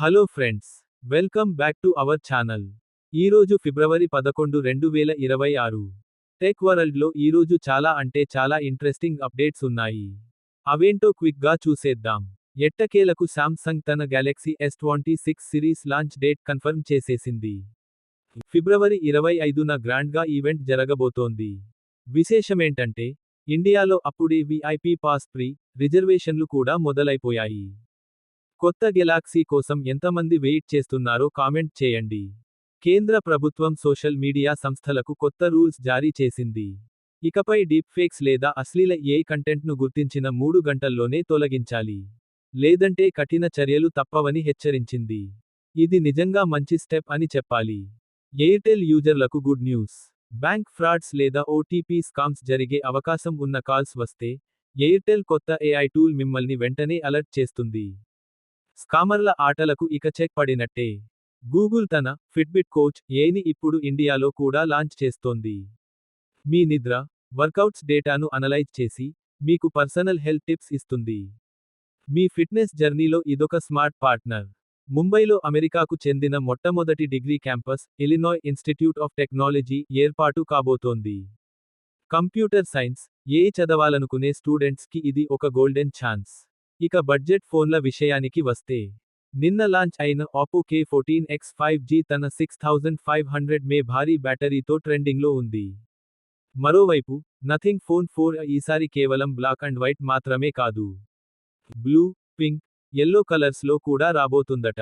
Hello friends welcome back to our channel ఈరోజు ఫిబ్రవరి పదకొండు రెండు వేల ఇరవై ఆరు. టెక్ వరల్డ్లో ఈరోజు చాలా అంటే చాలా ఇంట్రెస్టింగ్ అప్డేట్స్ ఉన్నాయి. అవేంటో క్విక్గా చూసేద్దాం. ఎట్టకేలకు శాంసంగ్ తన Galaxy S twenty six series launch date confirm చేసేసింది. ఫిబ్రవరి ఇరవై ఐదున గ్రాండ్గా ఈవెంట్ జరగబోతోంది. విశేషమేంటంటే ఇండియాలో అప్పుడే విఐపి పాస్ ప్రీ రిజర్వేషన్లు కూడా మొదలైపోయాయి. కొత్త గెలాక్సీ కోసం ఎంతమంది వెయిట్ చేస్తున్నారో కామెంట్ చేయండి. కేంద్ర ప్రభుత్వం సోషల్ మీడియా సంస్థలకు కొత్త రూల్స్ జారీ చేసింది. ఇకపై డీప్ఫేక్స్ లేదా అశ్లీల ఏ కంటెంట్ను గుర్తించిన మూడు గంటల్లోనే తొలగించాలి. లేదంటే కఠిన చర్యలు తప్పవని హెచ్చరించింది. ఇది నిజంగా మంచి స్టెప్ అని చెప్పాలి. ఎయిర్టెల్ యూజర్లకు గుడ్ న్యూస్. బ్యాంక్ ఫ్రాడ్స్ లేదా ఓటీపీ స్కామ్స్ జరిగే అవకాశం ఉన్న కాల్స్ వస్తే ఎయిర్టెల్ కొత్త ఏఐ టూల్ మిమ్మల్ని వెంటనే అలర్ట్ చేస్తుంది. స్కామర్ల ఆటలకు ఇక చెక్ పడినట్టే. గూగుల్ తన ఫిట్బిట్ కోచ్ ఏని ఇప్పుడు ఇండియాలో కూడా లాంచ్ చేస్తోంది. మీ నిద్ర వర్కౌట్స్ డేటాను అనలైజ్ చేసి మీకు పర్సనల్ హెల్త్ టిప్స్ ఇస్తుంది. మీ ఫిట్నెస్ జర్నీలో ఇదొక స్మార్ట్ పార్ట్నర్. ముంబైలో అమెరికాకు చెందిన మొట్టమొదటి degree campus Illinois institute of technology ఏర్పాటు కాబోతోంది. కంప్యూటర్ సైన్స్ ఏ చదవాలనుకునే స్టూడెంట్స్కి ఇది ఒక గోల్డెన్ ఛాన్స్. ఇక బడ్జెట్ ఫోన్ల విషయానికి వస్తే నిన్న లాంచ్ అయిన Oppo K fourteen X five G తన సిక్స్ థౌజండ్ ఫైవ్ హండ్రెడ్ మే భారీ బ్యాటరీతో ట్రెండింగ్లో ఉంది. మరోవైపు నథింగ్ ఫోన్ ఫోర్ ఈసారి కేవలం బ్లాక్ అండ్ వైట్ మాత్రమే కాదు. బ్లూ పింక్ ఎల్లో కలర్స్లో కూడా రాబోతుందట.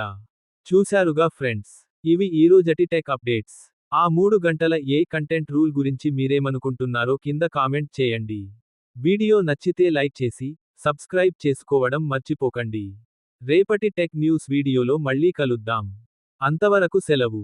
చూశారుగా ఫ్రెండ్స్ ఇవి ఈరోజటి టెక్ అప్డేట్స్ ఆ మూడు గంటల ఏ కంటెంట్ రూల్ గురించి మీరేమనుకుంటున్నారో కింద కామెంట్ చేయండి. వీడియో నచ్చితే లైక్ చేసి సబ్స్క్రైబ్ చేసుకోవడం మర్చిపోకండి. రేపటి టెక్ న్యూస్ వీడియోలో మళ్ళీ కలుద్దాం. అంతవరకు సెలవు.